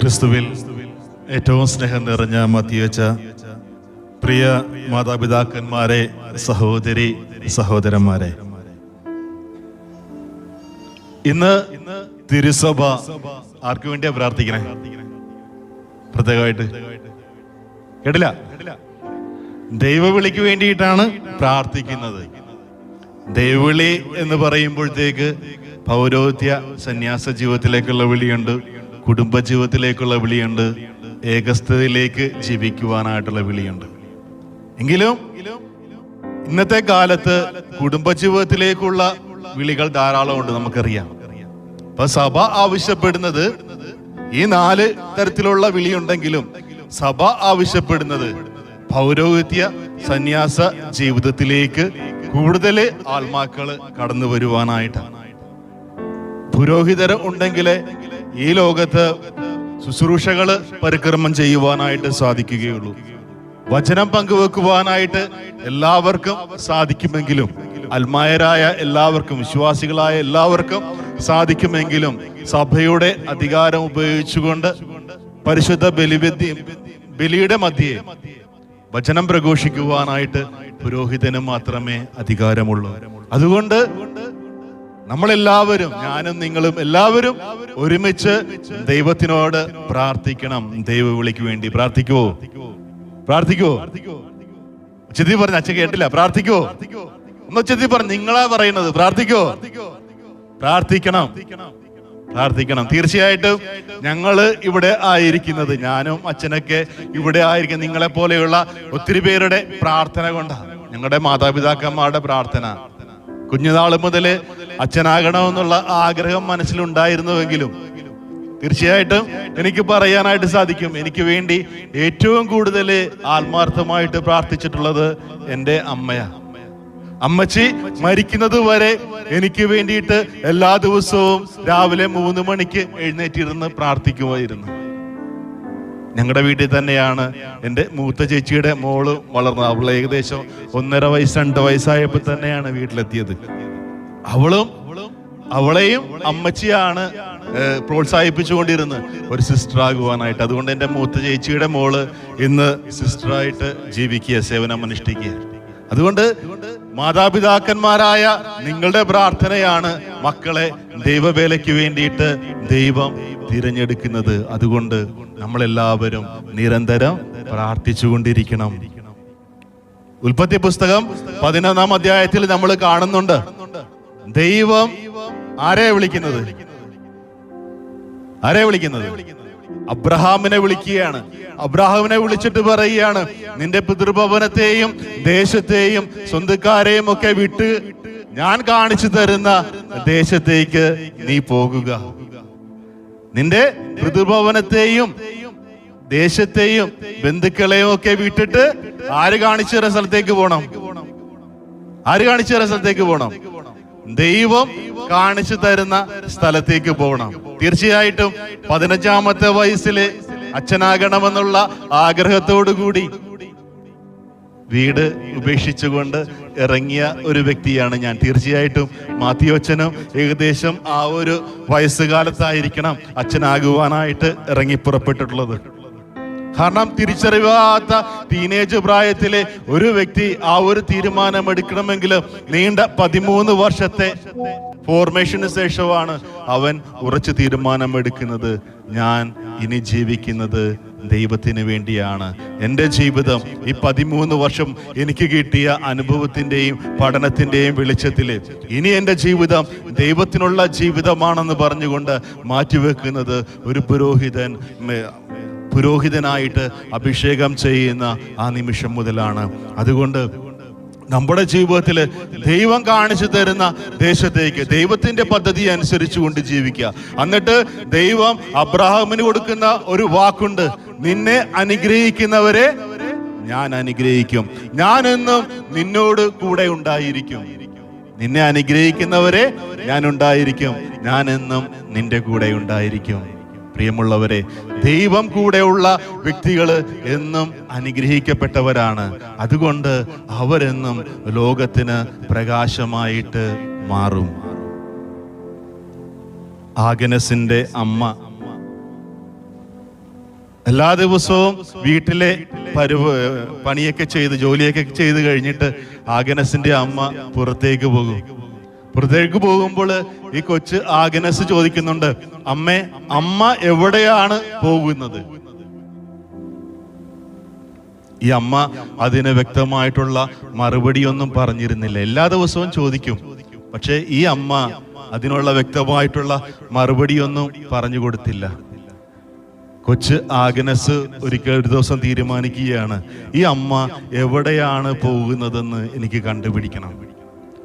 ക്രിസ്തുവിൽ ഏറ്റവും സ്നേഹം നിറഞ്ഞ മത്തിവെച്ച പ്രിയ മാതാപിതാക്കന്മാരെ സഹോദരി സഹോദരന്മാരെ. ഇന്ന് തിരുസഭ ആർക്കു വേണ്ടിയാ പ്രാർത്ഥിക്കണേ? പ്രത്യേകമായിട്ട്. കേട്ടില്ല? ദൈവവിളിക്ക് വേണ്ടിയിട്ടാണ് പ്രാർത്ഥിക്കുന്നത്. ദൈവവിളി എന്ന് പറയുമ്പോഴത്തേക്ക് പൗരോഹിത്യ സന്യാസ ജീവിതത്തിലേക്കുള്ള വിളിയുണ്ട്. കുടുംബ ജീവിതത്തിലേക്കുള്ള വിളിയുണ്ട്. ഏകസ്ഥതയിലേക്ക് ജീവിക്കുവാനായിട്ടുള്ള വിളിയുണ്ട്. എങ്കിലും ഇന്നത്തെ കാലത്ത് കുടുംബ ജീവിതത്തിലേക്കുള്ള വിളികൾ ധാരാളമുണ്ട് നമുക്കറിയാം. അപ്പൊ സഭ ആവശ്യപ്പെടുന്നത് ഈ നാല് തരത്തിലുള്ള വിളിയുണ്ടെങ്കിലും സഭ ആവശ്യപ്പെടുന്നത് പൗരോഹിത്യ സന്യാസ ജീവിതത്തിലേക്ക് കൂടുതൽ ആത്മാക്കൾ കടന്നു വരുവാനായിട്ടാണ്. പുരോഹിതർ ഉണ്ടെങ്കിലേ ഈ ലോകത്ത് ശുശ്രൂഷകൾ പരിക്രമം ചെയ്യുവാനായിട്ട് സാധിക്കുകയുള്ളൂ. വചനം പങ്കുവെക്കുവാനായിട്ട് എല്ലാവർക്കും സാധിക്കുമെങ്കിലും അൽമായരായ എല്ലാവർക്കും വിശ്വാസികളായ എല്ലാവർക്കും സാധിക്കുമെങ്കിലും സഭയുടെ അധികാരം ഉപയോഗിച്ചുകൊണ്ട് പരിശുദ്ധ ബലിവിദ്യ ബലിയുടെ മധ്യേ വചനം പ്രഘോഷിക്കുവാനായിട്ട് പുരോഹിതന് മാത്രമേ അധികാരമുള്ളൂ. അതുകൊണ്ട് നമ്മളെല്ലാവരും ഞാനും നിങ്ങളും എല്ലാവരും ഒരുമിച്ച് ദൈവത്തിനോട് പ്രാർത്ഥിക്കണം. ദൈവ വിളിക്ക് വേണ്ടി. പ്രാർത്ഥിക്കുവോ? പ്രാർത്ഥിക്കുവോ? ചെത്തി പറഞ്ഞു അച്ഛൻ കേട്ടില്ല. പ്രാർത്ഥിക്കുവോ? ഒന്ന് ചെത്തി പറഞ്ഞു നിങ്ങളാ പറയുന്നത്. പ്രാർത്ഥിക്കോ പ്രാർത്ഥിക്കണം. പ്രാർത്ഥിക്കണം. തീർച്ചയായിട്ടും ഞങ്ങൾ ഇവിടെ ആയിരിക്കുന്നത് ഞാനും അച്ഛനൊക്കെ ഇവിടെ ആയിരിക്കും നിങ്ങളെ പോലെയുള്ള ഒത്തിരി പേരുടെ പ്രാർത്ഥന കൊണ്ടാണ് ഞങ്ങളുടെ മാതാപിതാക്കന്മാരുടെ പ്രാർത്ഥന. കുഞ്ഞുനാൾ മുതൽ അച്ഛനാകണമെന്നുള്ള ആഗ്രഹം മനസ്സിലുണ്ടായിരുന്നുവെങ്കിലും തീർച്ചയായിട്ടും എനിക്ക് പറയാനായിട്ട് സാധിക്കും. എനിക്ക് വേണ്ടി ഏറ്റവും കൂടുതൽ ആത്മാർത്ഥമായിട്ട് പ്രാർത്ഥിച്ചിട്ടുള്ളത് എന്റെ അമ്മയാണ് അമ്മച്ചി മരിക്കുന്നത് വരെ എനിക്ക് വേണ്ടിയിട്ട് എല്ലാ ദിവസവും രാവിലെ മൂന്ന് മണിക്ക് എഴുന്നേറ്റിരുന്ന് പ്രാർത്ഥിക്കുമായിരുന്നു. ഞങ്ങളുടെ വീട്ടിൽ തന്നെയാണ് എന്റെ മൂത്ത ചേച്ചിയുടെ മോൾ വളർന്നത്. അവൾ ഏകദേശം ഒന്നര വയസ്സ് രണ്ട് വയസ്സായപ്പോൾ തന്നെയാണ് വീട്ടിലെത്തിയത്. അവളും അവളെയും അമ്മച്ചിയാണ് പ്രോത്സാഹിപ്പിച്ചുകൊണ്ടിരുന്നത്. ഒരു സിസ്റ്റർ ആകുവാനായിട്ട്. അതുകൊണ്ട് എന്റെ മൂത്ത ചേച്ചിയുടെ മോൾ ഇന്ന് സിസ്റ്ററായിട്ട് ജീവിക്കുക സേവനം അനുഷ്ഠിക്കുക അതുകൊണ്ട് മാതാപിതാക്കന്മാരായ നിങ്ങളുടെ പ്രാർത്ഥനയാണ് മക്കളെ ദൈവവേലയ്ക്ക് വേണ്ടിയിട്ട് ദൈവം തിരഞ്ഞെടുക്കുന്നത്. അതുകൊണ്ട് നമ്മളെല്ലാവരും നിരന്തരം പ്രാർത്ഥിച്ചുകൊണ്ടിരിക്കണം. ഉൽപ്പത്തി പുസ്തകം പതിനൊന്നാം അധ്യായത്തിൽ നമ്മൾ കാണുന്നുണ്ട്. ദൈവം ആരെയാ വിളിക്കുന്നത്? ആരെയാ വിളിക്കുന്നത്? അബ്രഹാമിനെ വിളിക്കുകയാണ്. അബ്രഹാമിനെ വിളിച്ചിട്ട് പറയുകയാണ് നിന്റെ പിതൃഭവനത്തെയും ദേശത്തെയും സ്വന്തക്കാരെയും ഒക്കെ വിട്ട് ഞാൻ കാണിച്ചു തരുന്ന ദേശത്തേക്ക് നീ പോകുക. നിന്റെ പിതൃഭവനത്തെയും ദേശത്തെയും ബന്ധുക്കളെയും ഒക്കെ വിട്ടിട്ട് ആര് കാണിച്ചു തരുന്ന സ്ഥലത്തേക്ക് പോകണം ആര് കാണിച്ചു തരുന്ന സ്ഥലത്തേക്ക് പോകണം ദൈവം കാണിച്ചു തരുന്ന സ്ഥലത്തേക്ക് പോകണം. തീർച്ചയായിട്ടും പതിനഞ്ചാമത്തെ വയസ്സിൽ അച്ഛനാകണമെന്നുള്ള ആഗ്രഹത്തോടു കൂടി വീട് ഉപേക്ഷിച്ചുകൊണ്ട് ഇറങ്ങിയ ഒരു വ്യക്തിയാണ് ഞാൻ. തീർച്ചയായിട്ടും മാത്യുവച്ചനും ഏകദേശം ആ ഒരു വയസ്സുകാലത്തായിരിക്കണം അച്ഛനാകുവാനായിട്ട് ഇറങ്ങി പുറപ്പെട്ടിട്ടുള്ളത് കാരണം തിരിച്ചറിവാത്ത ടീനേജ് പ്രായത്തിലെ ഒരു വ്യക്തി ആ ഒരു തീരുമാനം എടുക്കണമെങ്കിൽ നീണ്ട പതിമൂന്ന് വർഷത്തെ ഫോർമേഷന് ശേഷമാണ് അവൻ ഉറച്ചു തീരുമാനം എടുക്കുന്നത് ഞാൻ ഇനി ജീവിക്കുന്നത് ദൈവത്തിന് വേണ്ടിയാണ്. എന്റെ ജീവിതം ഈ പതിമൂന്ന് വർഷം എനിക്ക് കിട്ടിയ അനുഭവത്തിന്റെയും പഠനത്തിന്റെയും വെളിച്ചത്തിൽ ഇനി എന്റെ ജീവിതം ദൈവത്തിനുള്ള ജീവിതമാണെന്ന് പറഞ്ഞുകൊണ്ട് മാറ്റിവെക്കുന്നത് ഒരു പുരോഹിതൻ പുരോഹിതനായിട്ട് അഭിഷേകം ചെയ്യുന്ന ആ നിമിഷം മുതലാണ്. അതുകൊണ്ട് നമ്മുടെ ജീവിതത്തിൽ ദൈവം കാണിച്ചു തരുന്ന ദേശത്തേക്ക് ദൈവത്തിന്റെ പദ്ധതി അനുസരിച്ചുകൊണ്ട് ജീവിക്കുക. എന്നിട്ട് ദൈവം അബ്രഹാമിന് കൊടുക്കുന്ന ഒരു വാക്കുണ്ട് നിന്നെ അനുഗ്രഹിക്കുന്നവരെ ഞാൻ അനുഗ്രഹിക്കും. ഞാൻ എന്നും നിന്നോട് കൂടെ ഉണ്ടായിരിക്കും. നിന്നെ അനുഗ്രഹിക്കുന്നവരെ ഞാൻ ഉണ്ടായിരിക്കും. ഞാൻ എന്നും നിന്റെ കൂടെ ഉണ്ടായിരിക്കും. പ്രിയമുള്ളവരെ ദൈവം കൂടെയുള്ള വ്യക്തികൾ എന്നും അനുഗ്രഹിക്കപ്പെട്ടവരാണ്. അതുകൊണ്ട് അവരെന്നും ലോകത്തിന് പ്രകാശമായിട്ട് മാറും. ആഗനസിന്റെ അമ്മ എല്ലാ ദിവസവും വീട്ടിലെ പരുവ പണിയൊക്കെ ചെയ്ത് ജോലിയൊക്കെ ചെയ്ത് കഴിഞ്ഞിട്ട് ആഗനസിന്റെ അമ്മ പുറത്തേക്ക് പോകും. പുറത്തേക്ക് പോകുമ്പോൾ ഈ കൊച്ച് ആഗ്നസ് ചോദിക്കുന്നുണ്ട് അമ്മേ അമ്മ എവിടെയാണ് പോകുന്നത്? ഈ അമ്മ അതിന് വ്യക്തമായിട്ടുള്ള മറുപടിയൊന്നും പറഞ്ഞിരുന്നില്ല. എല്ലാ ദിവസവും ചോദിക്കും. പക്ഷേ ഈ അമ്മ അതിനുള്ള വ്യക്തമായിട്ടുള്ള മറുപടിയൊന്നും പറഞ്ഞു കൊടുത്തില്ല. കൊച്ച് ആഗ്നസ് ഒരിക്കൽ ഒരു ദിവസം തീരുമാനിക്കുകയാണ് ഈ അമ്മ എവിടെയാണ് പോകുന്നതെന്ന് എനിക്ക് കണ്ടുപിടിക്കണം.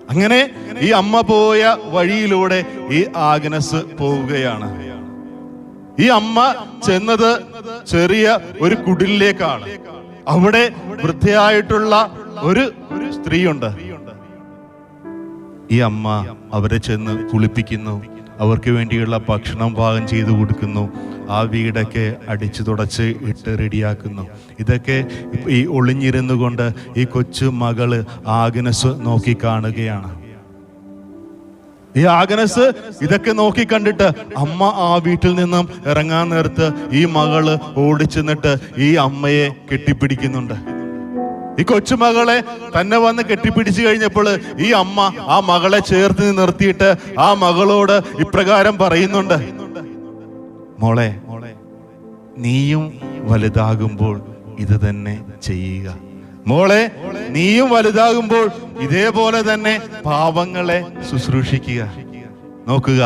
അങ്ങനെ ഈ അമ്മ പോയ വഴിയിലൂടെ ഈ ആഗ്നസ് പോവുകയാണ്. ഈ അമ്മ ചെന്നത് ചെറിയ ഒരു കുടിലിലേക്കാണ്. അവിടെ വൃദ്ധയായിട്ടുള്ള ഒരു സ്ത്രീയുണ്ട്. ഈ അമ്മ അവരെ ചെന്ന് കുളിപ്പിക്കുന്നു. അവർക്ക് വേണ്ടിയുള്ള ഭക്ഷണം പാകം ചെയ്തു കൊടുക്കുന്നു. ആ വീടൊക്കെ അടിച്ചു തുടച്ച് ഇട്ട് റെഡിയാക്കുന്നു. ഇതൊക്കെ ഈ ഒളിഞ്ഞിരുന്നു കൊണ്ട് ഈ കൊച്ചു മകൾ ആഗ്നസ് നോക്കി കാണുകയാണ്. ഈ ആഗ്നസ് ഇതൊക്കെ നോക്കി കണ്ടിട്ട് അമ്മ ആ വീട്ടിൽ നിന്നും ഇറങ്ങാൻ നേരത്ത് ഈ മകൾ ഓടിച്ചെന്നിട്ട് ഈ അമ്മയെ കെട്ടിപ്പിടിക്കുന്നുണ്ട്. ഈ കൊച്ചുമകളെ തന്നെ വന്ന് കെട്ടിപ്പിടിച്ചു കഴിഞ്ഞപ്പോൾ ഈ അമ്മ ആ മകളെ ചേർത്ത് നിർത്തിയിട്ട് ആ മകളോട് ഇപ്രകാരം പറയുന്നുണ്ട്. മോളെ നീയും വലുതാകുമ്പോൾ ഇത് തന്നെ ചെയ്യുക. മോളെ നീയും വലുതാകുമ്പോൾ ഇതേപോലെ തന്നെ പാവങ്ങളെ ശുശ്രൂഷിക്കുക. നോക്കുക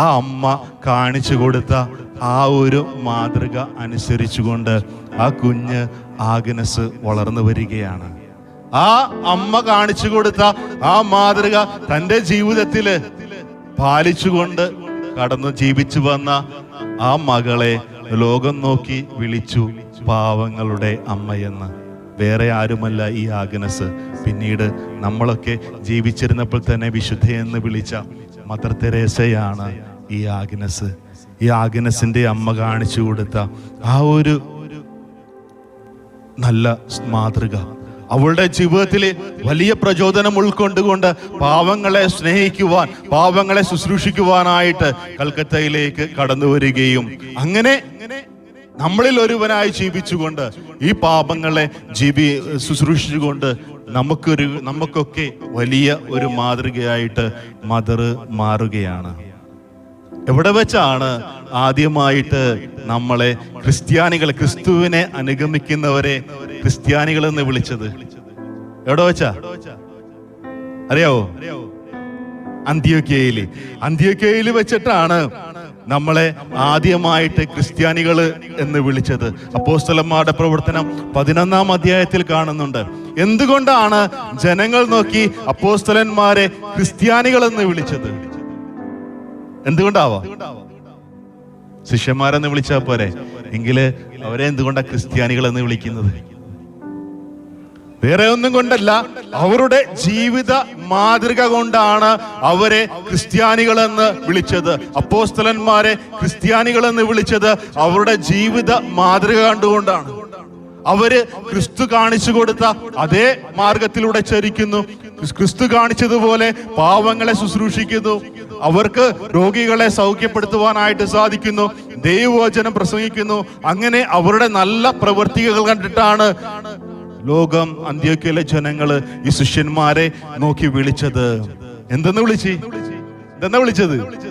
ആ അമ്മ കാണിച്ചു കൊടുത്ത ആ ഒരു മാതൃക അനുസരിച്ചുകൊണ്ട് ആ കുഞ്ഞ് ആഗ്നസ് വളർന്നു വരികയാണ്. ആ അമ്മ കാണിച്ചു കൊടുത്ത ആ മാതൃക തന്റെ ജീവിതത്തിൽ പാലിച്ചുകൊണ്ട് കടന്നു ജീവിച്ചു വന്ന ആ മകളെ ലോകം നോക്കി വിളിച്ചു പാവങ്ങളുടെ അമ്മയെന്ന്. വേറെ ആരുമല്ല ഈ ആഗ്നസ്. പിന്നീട് നമ്മളൊക്കെ ജീവിച്ചിരുന്നപ്പോൾ തന്നെ വിശുദ്ധയെന്ന് വിളിച്ച മദർ തെരേസയാണ് ഈ ആഗ്നസ്. ഈ ആഗ്നസിന്റെ അമ്മ കാണിച്ചു കൊടുത്ത ആ ഒരു നല്ല മാതൃക അവളുടെ ജീവിതത്തിൽ വലിയ പ്രചോദനം ഉൾക്കൊണ്ടുകൊണ്ട് പാവങ്ങളെ സ്നേഹിക്കുവാൻ പാവങ്ങളെ ശുശ്രൂഷിക്കുവാനായിട്ട് കൽക്കത്തയിലേക്ക് കടന്നു വരികയും അങ്ങനെ നമ്മളിൽ ഒരുവനായി ജീവിച്ചുകൊണ്ട് ഈ പാപങ്ങളെ ജീവി ശുശ്രൂഷിച്ചുകൊണ്ട് നമുക്കൊരു നമുക്കൊക്കെ വലിയ ഒരു മാതൃകയായിട്ട് മദർ മാറുകയാണ്. എവിടെ വെച്ചാണ് ആദ്യമായിട്ട് നമ്മളെ ക്രിസ്ത്യാനികൾ ക്രിസ്തുവിനെ അനുഗമിക്കുന്നവരെ ക്രിസ്ത്യാനികൾ എന്ന് വിളിച്ചത്? എവിടെ വെച്ചാ? അറിയാവോ? അന്ത്യോക്കയിൽ അന്ത്യോക്കയിൽ വെച്ചിട്ടാണ് നമ്മളെ ആദ്യമായിട്ട് ക്രിസ്ത്യാനികൾ എന്ന് വിളിച്ചത്. അപ്പോസ്തലന്മാരുടെ പ്രവർത്തനം പതിനൊന്നാം അധ്യായത്തിൽ കാണുന്നുണ്ട്. എന്തുകൊണ്ടാണ് ജനങ്ങൾ നോക്കി അപ്പോസ്തലന്മാരെ ക്രിസ്ത്യാനികൾ എന്ന് വിളിച്ചത്? എന്തുകൊണ്ടാവാ? ശിഷ്യന്മാരെന്ന് വിളിച്ചാൽ പോരെ. എങ്കിൽ അവരെ എന്തുകൊണ്ടാ ക്രിസ്ത്യാനികൾ എന്ന് വിളിക്കുന്നത്? വേറെ ഒന്നും കൊണ്ടല്ല അവരുടെ ജീവിത മാതൃക കൊണ്ടാണ് അവരെ ക്രിസ്ത്യാനികൾ എന്ന് വിളിച്ചത്. അപ്പോസ്തലന്മാരെ ക്രിസ്ത്യാനികൾ എന്ന് വിളിച്ചത് അവരുടെ ജീവിത മാതൃക കണ്ടുകൊണ്ടാണ്. അവർ ക്രിസ്തു കാണിച്ചു കൊടുത്ത അതേ മാർഗത്തിലൂടെ ചരിക്കുന്നു. ക്രിസ്തു കാണിച്ചതുപോലെ പാവങ്ങളെ ശുശ്രൂഷിക്കുന്നു. അവർക്ക് രോഗികളെ സൗഖ്യപ്പെടുത്തുവാനായിട്ട് സാധിക്കുന്നു. ദൈവവചനം പ്രസംഗിക്കുന്നു. അങ്ങനെ അവരുടെ നല്ല പ്രവൃത്തികൾ കണ്ടിട്ടാണ് ലോകം അന്ത്യോക്കയിലെ ജനങ്ങൾ ഈ ശിഷ്യന്മാരെ നോക്കി വിളിച്ചത്. എന്തെന്ന് വിളിച്ചു? എന്തെന്നാ വിളിച്ചത്?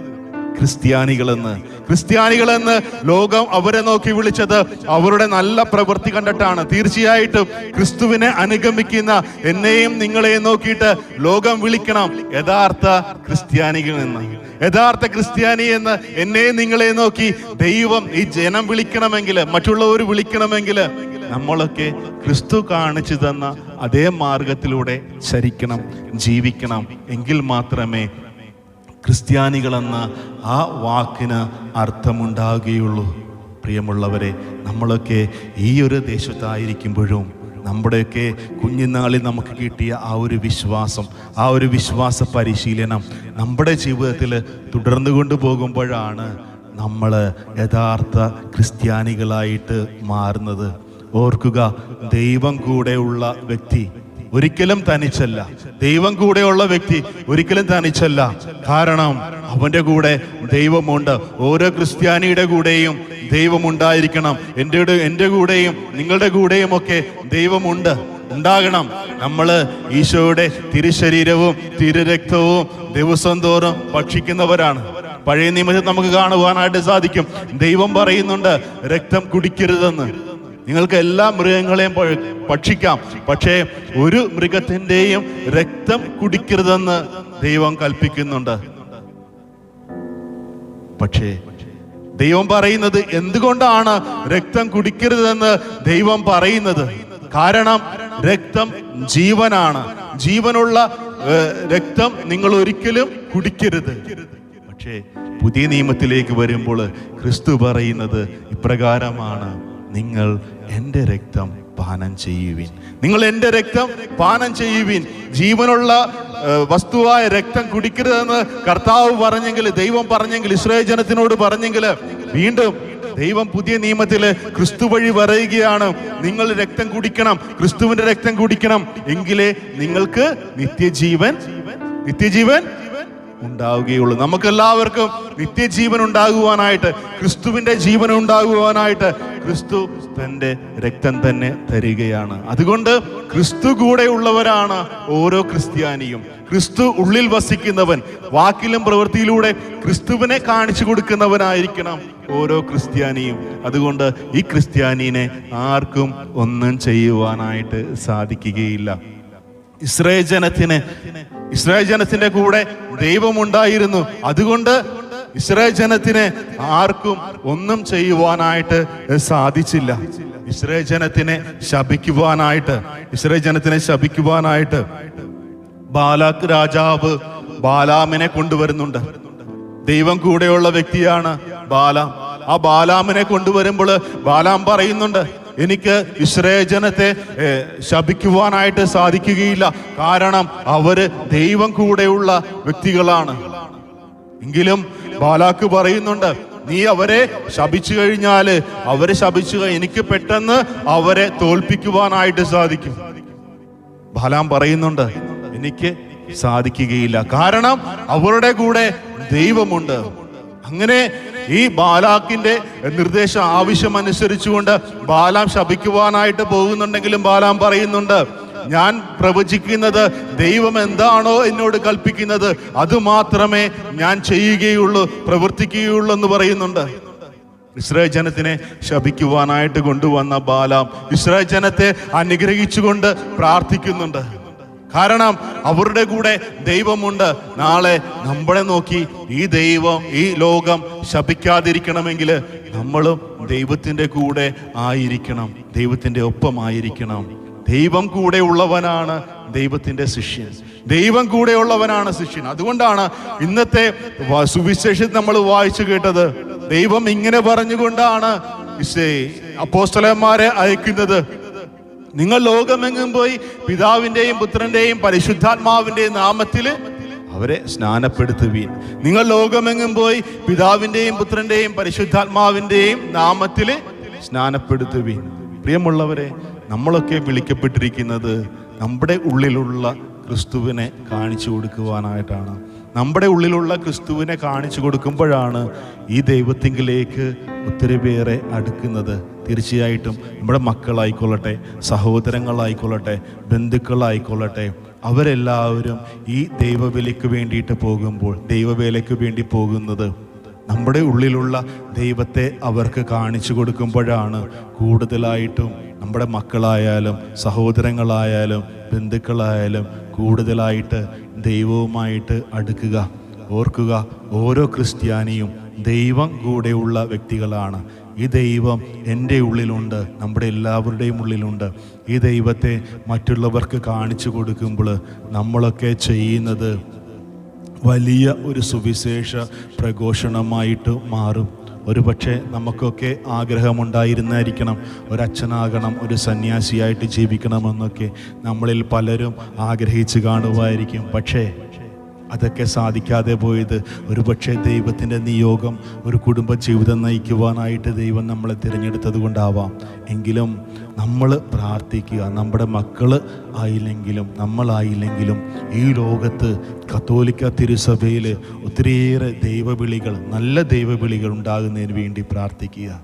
ക്രിസ്ത്യാനികളെന്ന്. ക്രിസ്ത്യാനികളെന്ന് ലോകം അവരെ നോക്കി വിളിച്ചത് അവരുടെ നല്ല പ്രവൃത്തി കണ്ടിട്ടാണ്. തീർച്ചയായിട്ടും ക്രിസ്തുവിനെ അനുഗമിക്കുന്ന എന്നെയും നിങ്ങളെയും നോക്കിയിട്ട് ലോകം വിളിക്കണം. യഥാർത്ഥ ക്രിസ്ത്യാനികൾ എന്ന് യഥാർത്ഥ ക്രിസ്ത്യാനി എന്ന് എന്നെയും നിങ്ങളെ നോക്കി ദൈവം ഈ ജനം വിളിക്കണമെങ്കിൽ മറ്റുള്ളവർ വിളിക്കണമെങ്കിൽ നമ്മളൊക്കെ ക്രിസ്തു കാണിച്ചു തന്ന അതേ മാർഗത്തിലൂടെ ചരിക്കണം ജീവിക്കണം. എങ്കിൽ മാത്രമേ ക്രിസ്ത്യാനികളെന്ന ആ വാക്കിന് അർത്ഥമുണ്ടാകുകയുള്ളൂ. പ്രിയമുള്ളവരെ നമ്മളൊക്കെ ഈ ഒരു ദേശത്തായിരിക്കുമ്പോഴും നമ്മുടെയൊക്കെ കുഞ്ഞുനാളിൽ നമുക്ക് കിട്ടിയ ആ ഒരു വിശ്വാസം ആ ഒരു വിശ്വാസ പരിശീലനം നമ്മുടെ ജീവിതത്തിൽ തുടർന്നു കൊണ്ടുപോകുമ്പോഴാണ് നമ്മൾ യഥാർത്ഥ ക്രിസ്ത്യാനികളായിട്ട് മാറുന്നത്. ഓർക്കുക ദൈവം കൂടെയുള്ള വ്യക്തി ഒരിക്കലും തനിച്ചല്ല. ദൈവം കൂടെയുള്ള വ്യക്തി ഒരിക്കലും തനിച്ചല്ല. കാരണം അവന്റെ കൂടെ ദൈവമുണ്ട്. ഓരോ ക്രിസ്ത്യാനിയുടെ കൂടെയും ദൈവമുണ്ടായിരിക്കണം. എന്റെ എന്റെ കൂടെയും നിങ്ങളുടെ കൂടെയും ഒക്കെ ദൈവമുണ്ട്. ഉണ്ടാകണം. നമ്മൾ ഈശോയുടെ തിരുശരീരവും തിരുരക്തവും ദിവസം തോറും ഭക്ഷിക്കുന്നവരാണ്. പഴയ നിയമത്തിൽ നമുക്ക് കാണുവാനായിട്ട് സാധിക്കും. ദൈവം പറയുന്നുണ്ട് രക്തം കുടിക്കരുതെന്ന്. നിങ്ങൾക്ക് എല്ലാ മൃഗങ്ങളെയും ഭക്ഷിക്കാം. പക്ഷേ ഒരു മൃഗത്തിന്റെയും രക്തം കുടിക്കരുതെന്ന് ദൈവം കൽപ്പിക്കുന്നുണ്ട്. പക്ഷേ ദൈവം പറയുന്നത് എന്തുകൊണ്ടാണ് രക്തം കുടിക്കരുതെന്ന് ദൈവം പറയുന്നത്? കാരണം രക്തം ജീവനാണ്. ജീവനുള്ള രക്തം നിങ്ങൾ ഒരിക്കലും കുടിക്കരുത്. പക്ഷേ പുതിയ നിയമത്തിലേക്ക് വരുമ്പോൾ ക്രിസ്തു പറയുന്നത് ഇപ്രകാരമാണ്. നിങ്ങൾ എന്റെ രക്തം പാനം ചെയ്യുവിൻ. നിങ്ങൾ എന്റെ രക്തം പാനം ചെയ്യുവിൻ. ജീവനുള്ള വസ്തുവായ രക്തം കുടിക്കരുതെന്ന് കർത്താവ് പറഞ്ഞെങ്കിൽ ദൈവം പറഞ്ഞെങ്കിൽ ഇസ്രായേൽ ജനത്തിനോട് പറഞ്ഞെങ്കിൽ വീണ്ടും ദൈവം പുതിയ നിയമത്തിൽ ക്രിസ്തു വഴി പറയുകയാണ് നിങ്ങൾ രക്തം കുടിക്കണം ക്രിസ്തുവിന്റെ രക്തം കുടിക്കണം എങ്കിലേ നിങ്ങൾക്ക് നിത്യജീവൻ നിത്യജീവൻ ഉണ്ടാവുകയുള്ളൂ. നമുക്കെല്ലാവർക്കും നിത്യജീവൻ ഉണ്ടാകുവാനായിട്ട് ക്രിസ്തുവിന്റെ ജീവൻ ഉണ്ടാകുവാനായിട്ട് ക്രിസ്തു തന്റെ രക്തം തന്നെ തരികയാണ്. അതുകൊണ്ട് ക്രിസ്തു കൂടെ ഉള്ളവരാണ് ഓരോ ക്രിസ്ത്യാനിയും. ക്രിസ്തു ഉള്ളിൽ വസിക്കുന്നവൻ വാക്കിലും പ്രവൃത്തിയിലൂടെ ക്രിസ്തുവിനെ കാണിച്ചു കൊടുക്കുന്നവനായിരിക്കണം ഓരോ ക്രിസ്ത്യാനിയും. അതുകൊണ്ട് ഈ ക്രിസ്ത്യാനിനെ ആർക്കും ഒന്നും ചെയ്യുവാനായിട്ട് സാധിക്കുകയില്ല. ഇസ്രായേൽ ജനത്തിന് ഇസ്രായേൽ ജനത്തിന്റെ കൂടെ ദൈവമുണ്ടായിരുന്നു അതുകൊണ്ട് ഇസ്രായേൽ ജനത്തിന് ആർക്കും ഒന്നും ചെയ്യുവാനായിട്ട് സാധിച്ചില്ല. ഇസ്രായേൽ ജനത്തിനെ ശപിക്കുവാനായിട്ട് ഇസ്രായേൽ ജനത്തിനെ ശപിക്കുവാനായിട്ട് ബാലാക്ക് രാജാവ് ബാലാമിനെ കൊണ്ടുവരുന്നുണ്ട്. ദൈവം കൂടെയുള്ള വ്യക്തിയാണ് ബാലാം. ആ ബാലാമിനെ കൊണ്ടുവരുമ്പോൾ ബാലാം പറയുന്നുണ്ട് എനിക്ക് ഇസ്രേ ജനത്തെ ശപിക്കുവാനായിട്ട് സാധിക്കുകയില്ല. കാരണം അവർ ദൈവം കൂടെയുള്ള വ്യക്തികളാണ്. എങ്കിലും ബാലാക്ക് പറയുന്നുണ്ട് നീ അവരെ ശപിച്ചു കഴിഞ്ഞാൽ അവരെ ശപിച്ചു എനിക്ക് പെട്ടെന്ന് അവരെ തോൽപ്പിക്കുവാനായിട്ട് സാധിക്കും. ബാലാം പറയുന്നുണ്ട് എനിക്ക് സാധിക്കുകയില്ല. കാരണം അവരുടെ കൂടെ ദൈവമുണ്ട്. അങ്ങനെ ഈ ബാലാക്കിന്റെ നിർദ്ദേശം ആവശ്യം അനുസരിച്ചുകൊണ്ട് ബാലാം ശപിക്കുവാനായിട്ട് പോകുന്നുണ്ടെങ്കിലും ബാലാം പറയുന്നുണ്ട് ഞാൻ പ്രവചിക്കുന്നത് ദൈവം എന്താണോ എന്നോട് കൽപ്പിക്കുന്നത് അത് മാത്രമേ ഞാൻ ചെയ്യുകയുള്ളൂ പ്രവർത്തിക്കുകയുള്ളൂ എന്ന് പറയുന്നുണ്ട്. ഇസ്രായേൽ ജനത്തിനെ ശപിക്കുവാനായിട്ട് കൊണ്ടുവന്ന ബാലാം ഇസ്രായേൽ ജനത്തെ അനുഗ്രഹിച്ചുകൊണ്ട് പ്രാർത്ഥിക്കുന്നുണ്ട്. കാരണം അവരുടെ കൂടെ ദൈവമുണ്ട്. നാളെ നമ്മളെ നോക്കി ഈ ദൈവം ഈ ലോകം ശപിക്കാതിരിക്കണമെങ്കിൽ നമ്മളും ദൈവത്തിന്റെ കൂടെ ആയിരിക്കണം ദൈവത്തിന്റെ ഒപ്പമായിരിക്കണം. ദൈവം കൂടെ ഉള്ളവനാണ് ദൈവത്തിന്റെ ശിഷ്യൻ. ദൈവം കൂടെ ഉള്ളവനാണ് ശിഷ്യൻ. അതുകൊണ്ടാണ് ഇന്നത്തെ സുവിശേഷം നമ്മൾ വായിച്ചു കേട്ടത്. ദൈവം ഇങ്ങനെ പറഞ്ഞുകൊണ്ടാണ് അപ്പോസ്തലന്മാരെ അയക്കുന്നത്. നിങ്ങൾ ലോകമെങ്ങും പോയി പിതാവിന്റെയും പുത്രന്റെയും പരിശുദ്ധാത്മാവിന്റെയും നാമത്തിൽ അവരെ സ്നാനപ്പെടുത്തുവീൻ. നിങ്ങൾ ലോകമെങ്ങും പോയി പിതാവിന്റെയും പുത്രന്റെയും പരിശുദ്ധാത്മാവിന്റെയും നാമത്തിൽ സ്നാനപ്പെടുത്തുവീൻ. പ്രിയമുള്ളവരെ നമ്മളൊക്കെ വിളിക്കപ്പെട്ടിരിക്കുന്നത് നമ്മുടെ ഉള്ളിലുള്ള ക്രിസ്തുവിനെ കാണിച്ചു കൊടുക്കുവാനായിട്ടാണ്. നമ്മുടെ ഉള്ളിലുള്ള ക്രിസ്തുവിനെ കാണിച്ചു കൊടുക്കുമ്പോഴാണ് ഈ ദൈവത്തിങ്കിലേക്ക് ഒത്തിരി പേരെ അടുക്കുന്നത്. തീർച്ചയായിട്ടും നമ്മുടെ മക്കളായിക്കൊള്ളട്ടെ സഹോദരങ്ങളായിക്കൊള്ളട്ടെ ബന്ധുക്കളായിക്കൊള്ളട്ടെ അവരെല്ലാവരും ഈ ദൈവവേലയ്ക്ക് വേണ്ടിയിട്ട് പോകുമ്പോൾ ദൈവവേലയ്ക്ക് വേണ്ടി പോകുന്നത് നമ്മുടെ ഉള്ളിലുള്ള ദൈവത്തെ അവർക്ക് കാണിച്ചു കൊടുക്കുമ്പോഴാണ്. കൂടുതലായിട്ടും നമ്മുടെ മക്കളായാലും സഹോദരങ്ങളായാലും ബന്ധുക്കളായാലും കൂടുതലായിട്ട് ദൈവവുമായിട്ട് അടുക്കുക ഓർക്കുക. ഓരോ ക്രിസ്ത്യാനിയും ദൈവം കൂടെയുള്ള വ്യക്തികളാണ്. ഈ ദൈവം എന്റെ ഉള്ളിലുണ്ട് നമ്മുടെ എല്ലാവരുടെയും ഉള്ളിലുണ്ട്. ഈ ദൈവത്തെ മറ്റുള്ളവർക്ക് കാണിച്ചു കൊടുക്കുമ്പോൾ നമ്മളൊക്കെ ചെയ്യുന്നത് വലിയ ഒരു സുവിശേഷ പ്രഘോഷണമായിട്ട് മാറും. ഒരുപക്ഷെ നമുക്കൊക്കെ ആഗ്രഹമുണ്ടായിരുന്നായിരിക്കണം. ഒരച്ഛനാകണം ഒരു സന്യാസിയായിട്ട് ജീവിക്കണമെന്നൊക്കെ നമ്മളിൽ പലരും ആഗ്രഹിച്ച് കാണുമായിരിക്കും. പക്ഷേ അതൊക്കെ സാധിക്കാതെ പോയത്. ഒരുപക്ഷെ ദൈവത്തിന്റെ നിയോഗം ഒരു കുടുംബ ജീവിതം നയിക്കുവാനായിട്ട് ദൈവം നമ്മളെ തിരഞ്ഞെടുത്തത് കൊണ്ടാവാം എങ്കിലും നമ്മൾ പ്രാർത്ഥിക്കുക നമ്മുടെ മക്കൾ ആയില്ലെങ്കിലും നമ്മളായില്ലെങ്കിലും ഈ ലോകത്ത് കത്തോലിക്ക തിരുസഭയിൽ ഒത്തിരിയേറെ ദൈവവിളികൾ നല്ല ദൈവവിളികൾ ഉണ്ടാകുന്നതിന് വേണ്ടി പ്രാർത്ഥിക്കുക.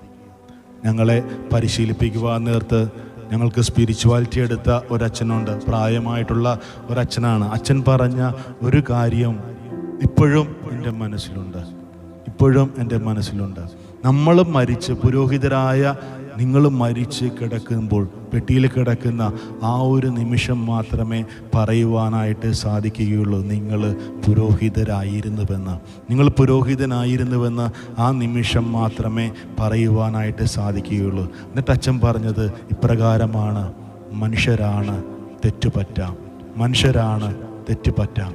ഞങ്ങളെ പരിശീലിപ്പിക്കുവാൻ നേർത്ത് ഞങ്ങൾക്ക് സ്പിരിച്വാലിറ്റി എടുത്ത ഒരച്ഛനുണ്ട്. പ്രായമായിട്ടുള്ള ഒരച്ഛനാണ്. അച്ഛൻ പറഞ്ഞ ഒരു കാര്യം ഇപ്പോഴും എന്റെ മനസ്സിലുണ്ട്. ഇപ്പോഴും എന്റെ മനസ്സിലുണ്ട്. നമ്മൾ മരിച്ച് പുരോഹിതരായ നിങ്ങൾ മരിച്ച് കിടക്കുമ്പോൾ പെട്ടിയിൽ കിടക്കുന്ന ആ ഒരു നിമിഷം മാത്രമേ പറയുവാനായിട്ട് സാധിക്കുകയുള്ളൂ. നിങ്ങൾ പുരോഹിതരായിരുന്നുവെന്ന്. നിങ്ങൾ പുരോഹിതനായിരുന്നുവെന്ന് ആ നിമിഷം മാത്രമേ പറയുവാനായിട്ട് സാധിക്കുകയുള്ളൂ. എന്നിട്ട് അച്ഛൻ പറഞ്ഞത് ഇപ്രകാരമാണ് മനുഷ്യരാണ് തെറ്റുപറ്റാം. മനുഷ്യരാണ് തെറ്റുപറ്റാം.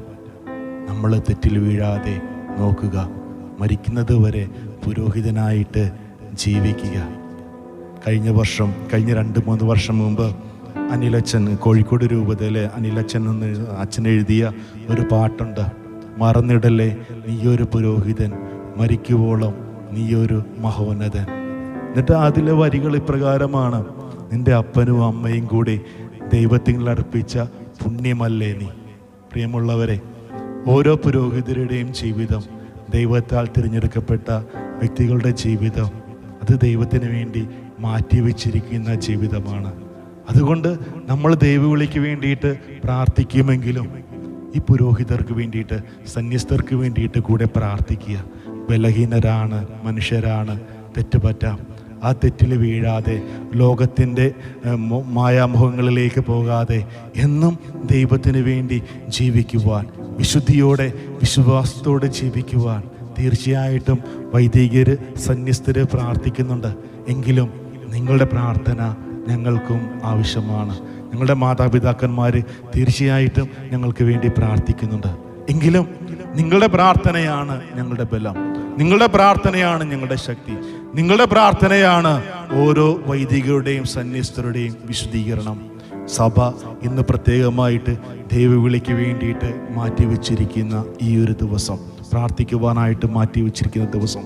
നമ്മൾ തെറ്റിൽ വീഴാതെ നോക്കുക. മരിക്കുന്നത് വരെ പുരോഹിതനായിട്ട് ജീവിക്കുക. കഴിഞ്ഞ വർഷം കഴിഞ്ഞ രണ്ട് മൂന്ന് വർഷം മുമ്പ് അനിലച്ചൻ കോഴിക്കോട് രൂപതയിലെ അനിലച്ചൻ എന്ന് അച്ഛൻ എഴുതിയ ഒരു പാട്ടുണ്ട്. മറന്നിടല്ലേ നീയൊരു പുരോഹിതൻ മരിക്കുവോളം നീയൊരു മഹോന്നതൻ. എന്നിട്ട് അതിലെ വരികൾ ഇപ്രകാരമാണ്. നിന്റെ അപ്പനും അമ്മയും കൂടി ദൈവത്തിൽ അർപ്പിച്ച പുണ്യമല്ലേ നീ? പ്രിയമുള്ളവരെ ഓരോ പുരോഹിതരുടെയും ജീവിതം ദൈവത്താൽ തിരഞ്ഞെടുക്കപ്പെട്ട വ്യക്തികളുടെ ജീവിതം അത് ദൈവത്തിന് വേണ്ടി മാറ്റിവെച്ചിരിക്കുന്ന ജീവിതമാണ്. അതുകൊണ്ട് നമ്മൾ ദൈവവിളിക്ക് വേണ്ടിയിട്ട് പ്രാർത്ഥിക്കുമെങ്കിലും ഈ പുരോഹിതർക്ക് വേണ്ടിയിട്ട് സന്യസ്തർക്ക് വേണ്ടിയിട്ട് കൂടെ പ്രാർത്ഥിക്കുക. ബലഹീനരാണ് മനുഷ്യരാണ് തെറ്റുപറ്റാം. ആ തെറ്റിൽ വീഴാതെ ലോകത്തിന്റെ മായാമുഖങ്ങളിലേക്ക് പോകാതെ എന്നും ദൈവത്തിന് വേണ്ടി ജീവിക്കുവാൻ വിശുദ്ധിയോടെ വിശ്വാസത്തോടെ ജീവിക്കുവാൻ തീർച്ചയായിട്ടും വൈദികർ സന്യസ്തര് പ്രാർത്ഥിക്കുന്നുണ്ട്. എങ്കിലും നിങ്ങളുടെ പ്രാർത്ഥന ഞങ്ങൾക്കും ആവശ്യമാണ്. ഞങ്ങളുടെ മാതാപിതാക്കന്മാർ തീർച്ചയായിട്ടും ഞങ്ങൾക്ക് വേണ്ടി പ്രാർത്ഥിക്കുന്നുണ്ട്. എങ്കിലും നിങ്ങളുടെ പ്രാർത്ഥനയാണ് ഞങ്ങളുടെ ബലം. നിങ്ങളുടെ പ്രാർത്ഥനയാണ് ഞങ്ങളുടെ ശക്തി. നിങ്ങളുടെ പ്രാർത്ഥനയാണ് ഓരോ വൈദികരുടെയും സന്യസ്തരുടെയും വിശദീകരണം. സഭ ഇന്ന് പ്രത്യേകമായിട്ട് ദൈവവിളിക്ക് വേണ്ടിയിട്ട് മാറ്റിവെച്ചിരിക്കുന്ന ഈ ഒരു ദിവസം പ്രാർത്ഥിക്കുവാനായിട്ട് മാറ്റിവെച്ചിരിക്കുന്ന ദിവസം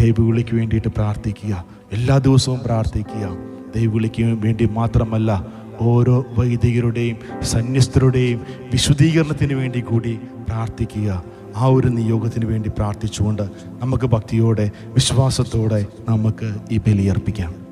ദൈവവിളിക്ക് വേണ്ടിയിട്ട് പ്രാർത്ഥിക്കുക. എല്ലാ ദിവസവും പ്രാർത്ഥിക്കുക. ദൈവവിളിക്ക് വേണ്ടി മാത്രമല്ല ഓരോ വൈദികരുടെയും സന്യസ്തരുടെയും വിശുദ്ധീകരണത്തിന് വേണ്ടി കൂടി പ്രാർത്ഥിക്കുക. ആ ഒരു നിയോഗത്തിന് വേണ്ടി പ്രാർത്ഥിച്ചുകൊണ്ട് നമുക്ക് ഭക്തിയോടെ വിശ്വാസത്തോടെ നമുക്ക് ഈ ബലിയർപ്പിക്കാം